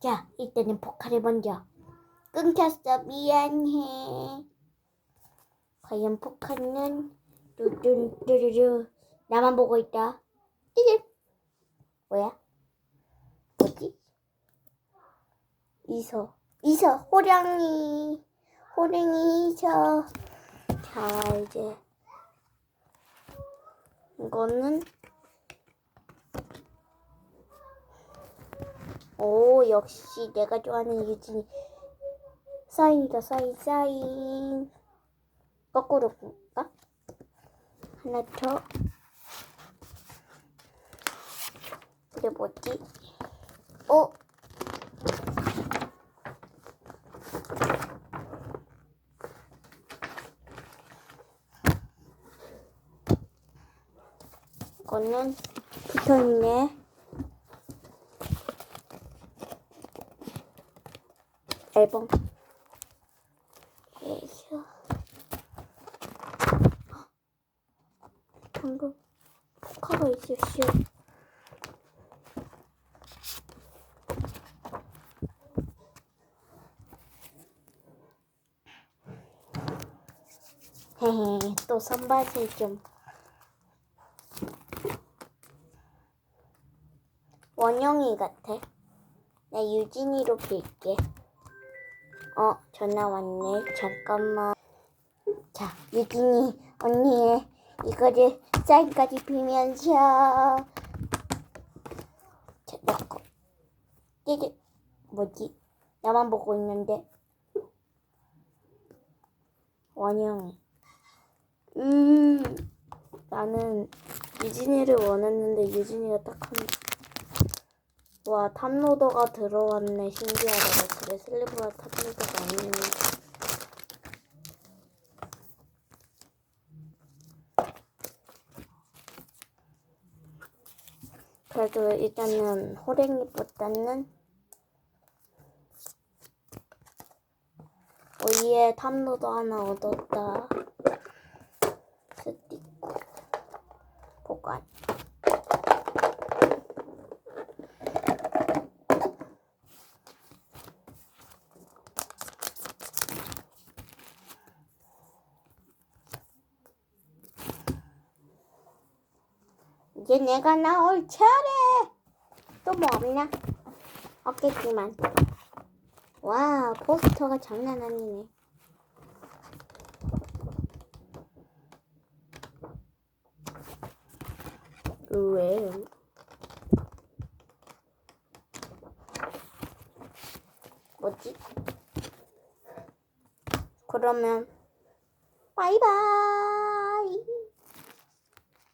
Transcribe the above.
자, 일단은 포카를 먼저. 끊겼어. 미안해. 과연 포카는 뚜뚜뚜루루 나만 보고 있다. 띠질. 뭐야? 뭐지? 이서. 이서. 호랑이. 호랑이 이서. 자, 이제. 이거는 오 역시 내가 좋아하는 유진이 사인이다 사인 사인 거꾸로 볼까? 하나 더 그게 뭐지? 어? 이거는 붙어있네 앨범. 에휴. 방금 포카가 있었어. 헤헤 또 선밭을 좀. 원영이 같아. 나 유진이로 빌게 어, 전화 왔네. 잠깐만. 자, 유진이 언니의 이거를 사인까지 빌면서 자, 넣고 띠리 뭐지? 나만 보고 있는데 원영이 음 나는 유진이를 원했는데 유진이가 딱 한. 와 탑로더가 들어왔네. 신기하다. 그래? 슬리브가 탑로더가 아니네. 그래도 일단은 호랭이보다는 오이에 탑로더 하나 얻었다. 스티커 보관 이제 내가 나올 차례. 또 뭐 없나? 없겠지만. 와, 포스터가 장난 아니네. 왜? 뭐지? 그러면 바이바이.